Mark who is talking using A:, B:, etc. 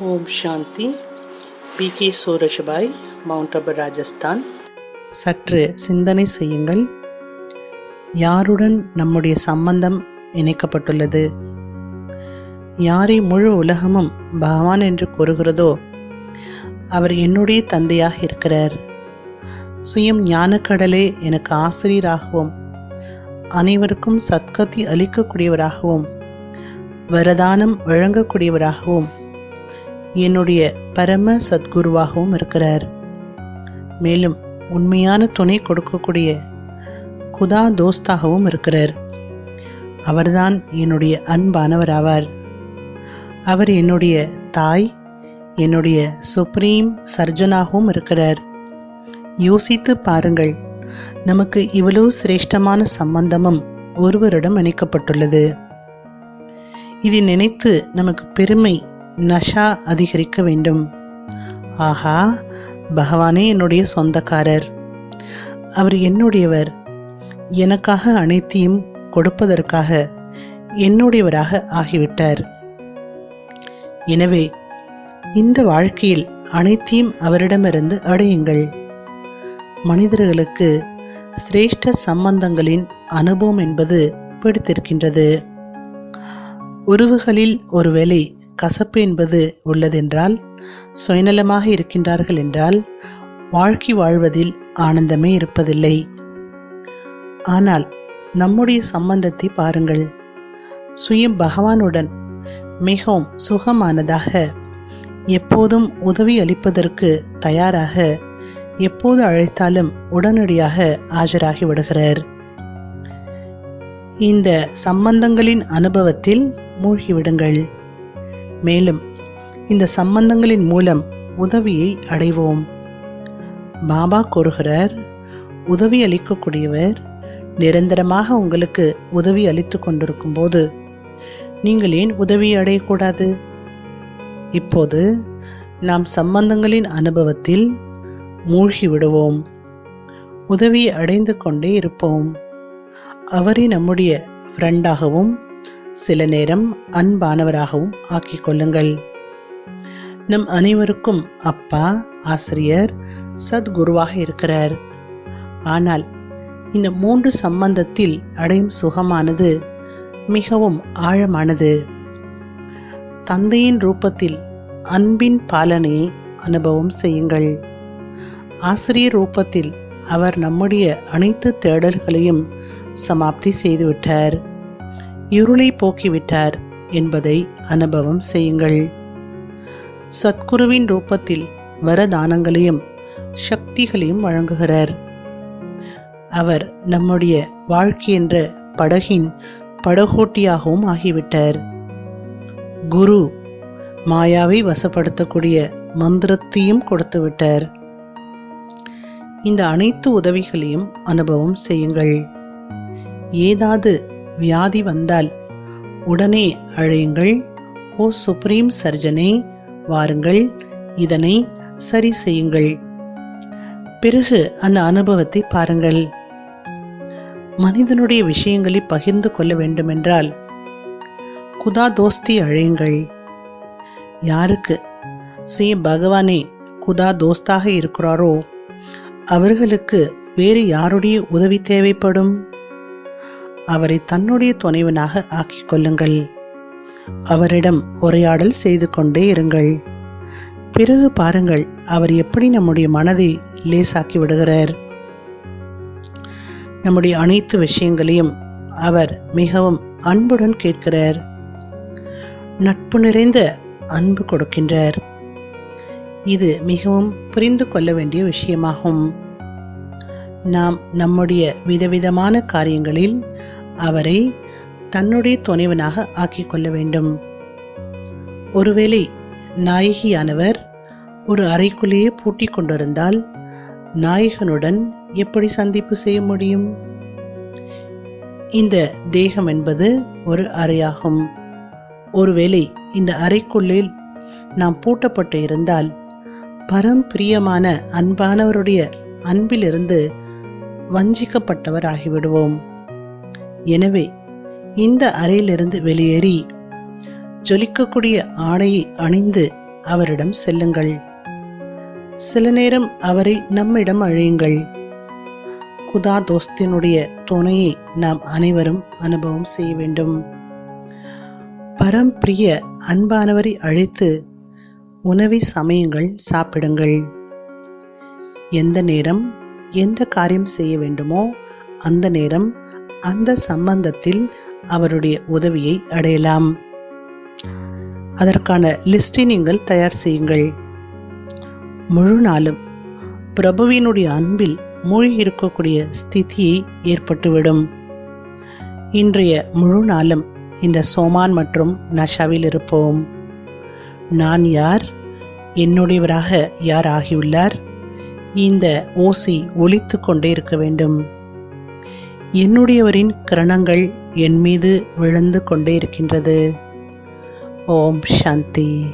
A: Om Shanti. B. K. Surajbhai mount Abu Rajasthan சற்று சிந்தனை செய்யுங்கள். யாருடன் நம்முடைய சம்பந்தம் இணைக்கப்பட்டுள்ளது? யாரை முழு உலகமும் பகவான் என்று கூறுகிறதோ அவர் என்னுடைய தந்தையாக இருக்கிறார். சுயம் ஞானக்கடலே எனக்கு ஆசிரியராகவும் அனைவருக்கும் சத்கதி அளிக்கக்கூடியவராகவும் வரதானம் வழங்கக்கூடியவராகவும் என்னுடைய பரம சத்குருவாகவும் இருக்கிறார். மேலும் உண்மையான துணை கொடுக்கக்கூடிய குதா தோஸ்தாகவும் இருக்கிறார். அவர்தான் என்னுடைய அன்பானவர் ஆவார் அவர் என்னுடைய தாய் என்னுடைய சுப்ரீம் சர்ஜனாகவும் இருக்கிறார். யோசித்து பாருங்கள் நமக்கு இவ்வளவு சிரேஷ்டமான சம்பந்தமும் ஒருவரிடம் இணைக்கப்பட்டுள்ளது இதை நினைத்து நமக்கு பெருமை நஷா அதிகரிக்க வேண்டும். ஆஹா பகவானே என்னுடைய சொந்தக்காரர். அவர் என்னுடையவர். எனக்காக அனைத்தையும் கொடுப்பதற்காக என்னுடையவராக ஆகிவிட்டார். எனவே இந்த வாழ்க்கையில் அனைத்தையும் அவரிடமிருந்து அடையுங்கள். மனிதர்களுக்கு சிரேஷ்ட சம்பந்தங்களின் அனுபவம் என்பது பிடித்திருக்கின்றது. உறவுகளில் ஒருவேளை கசப்பு என்பது உள்ளதென்றால் சுயநலமாக இருக்கின்றார்கள் என்றால் வாழ்க்கை வாழ்வதில் ஆனந்தமே இருப்பதில்லை. ஆனால் நம்முடைய சம்பந்தத்தை பாருங்கள். சுய பகவானுடன் மிகவும் சுகமானதாக எப்போதும் உதவி அளிப்பதற்கு தயாராக எப்போது அழைத்தாலும் உடனடியாக ஆஜராகி விடுகிறார். இந்த சம்பந்தங்களின் அனுபவத்தில் மூழ்கிவிடுங்கள். மேலும் இந்த சம்பந்தங்களின் மூலம் உதவியை அடைவோம். பாபா கூறுகிறார் உதவி அளிக்கக்கூடியவர் நிரந்தரமாக உங்களுக்கு உதவி அளித்துக் கொண்டிருக்கும் போது நீங்கள் ஏன் உதவி அடையக்கூடாது? இப்போது நாம் சம்பந்தங்களின் அனுபவத்தில் மூழ்கி விடுவோம். உதவியை அடைந்து கொண்டே இருப்போம். அவரே நம்முடைய ஃப்ரெண்டாகவும் சில நேரம் அன்பானவராகவும் ஆக்கிக் கொள்ளுங்கள் நம் அனைவருக்கும் அப்பா ஆசிரியர் சத்குருவாக இருக்கிறார். ஆனால் இந்த மூன்று சம்பந்தத்தில் அடையும் சுகமானது மிகவும் ஆழமானது. தந்தையின் ரூபத்தில் அன்பின் பாலனை அனுபவம் செய்யுங்கள். ஆசிரியர் ரூபத்தில் அவர் நம்முடைய அனைத்து தேடல்களையும் சமாப்தி செய்துவிட்டார். இருளை போக்கிவிட்டார் என்பதை அனுபவம் செய்யுங்கள். சத்குருவின் ரூபத்தில் வரதானங்களையும் சக்திகளையும் வழங்குகிறார். அவர் நம்முடைய வாழ்க்கை என்ற படகின் படகோட்டியாகவும் ஆகிவிட்டார். குரு மாயாவை வசப்படுத்தக்கூடிய மந்திரத்தையும் கொடுத்து விட்டார் இந்த அனைத்து உதவிகளையும் அனுபவம் செய்யுங்கள். ஏதாவது வியாதி வந்தால் உடனே அழையுங்கள். ஓ சுப்ரீம் சர்ஜனே வாருங்கள். இதனை சரி செய்யுங்கள். பிறகு அந்த அனுபவத்தை பாருங்கள். மனிதனுடைய விஷயங்களை பகிர்ந்து கொள்ள வேண்டுமென்றால் குதா தோஸ்தி அழையுங்கள். யாருக்கு? ஸ்ரீ பகவானே குதா தோஸ்தாக இருக்கிறாரோ? அவர்களுக்கு வேறு யாருடைய உதவி தேவைப்படும்? அவரை தன்னுடைய துணைவனாக ஆக்கிக் கொள்ளுங்கள். அவரிடம் உரையாடல் செய்து கொண்டே இருங்கள். பிறகு பாருங்கள் அவர் எப்படி நம்முடைய மனதை லேசாக்கி விடுகிறார். நம்முடைய அனைத்து விஷயங்களையும் அவர் மிகவும் அன்புடன் கேட்கிறார். நட்பு நிறைந்த அன்பு கொடுக்கின்றார். இது மிகவும் புரிந்து கொள்ள வேண்டிய விஷயமாகும். நாம் நம்முடைய விதவிதமான காரியங்களில் அவரை தன்னுடைய துணைவனாக ஆக்கிக் கொள்ள வேண்டும். ஒருவேளை நாயகியானவர் ஒரு அறைக்குள்ளேயே பூட்டிக் கொண்டிருந்தால் நாயகனுடன் எப்படி சந்திப்பு செய்ய முடியும்? இந்த தேகம் என்பது ஒரு அறையாகும். ஒருவேளை இந்த அறைக்குள்ளே நாம் பூட்டப்பட்டு இருந்தால் பரம் பிரியமான அன்பானவருடைய அன்பிலிருந்து வஞ்சிக்கப்பட்டவர் ஆகிவிடுவோம் எனவே இந்த அறையிலிருந்து வெளியேறி ஜொலிக்கக்கூடிய ஆடையை அணிந்து அவரிடம் செல்லுங்கள். சில நேரம் அவரை நம்மிடம் அழையுங்கள். குதா தோஸ்தினுடைய துணையை நாம் அனைவரும் அனுபவம் செய்ய வேண்டும். பரம்பிரிய அன்பானவரை அழைத்து உணவை சமயங்கள் சாப்பிடுங்கள். எந்த நேரம் எந்த காரியம் செய்ய வேண்டுமோ அந்த நேரம் அந்த சம்பந்தத்தில் அவருடைய உதவியை அடையலாம். அதற்கான லிஸ்டை நீங்கள் தயார் செய்யுங்கள். முழு நாளும் பிரபுவினுடைய அன்பில் மூழ்கி இருக்கக்கூடிய ஸ்திதியை ஏற்பட்டுவிடும். இன்றைய முழு நாளும் இந்த சோமான் மற்றும் நஷாவில் இருப்போம். நான் யார்? என்னுடையவராக யார் ஆகியுள்ளார்? இந்த ஓசி ஒலித்து கொண்டே இருக்க வேண்டும். என்னுடையவரின் கிரணங்கள் என் மீது விழுந்து கொண்டே இருக்கின்றது. ஓம் சாந்தி.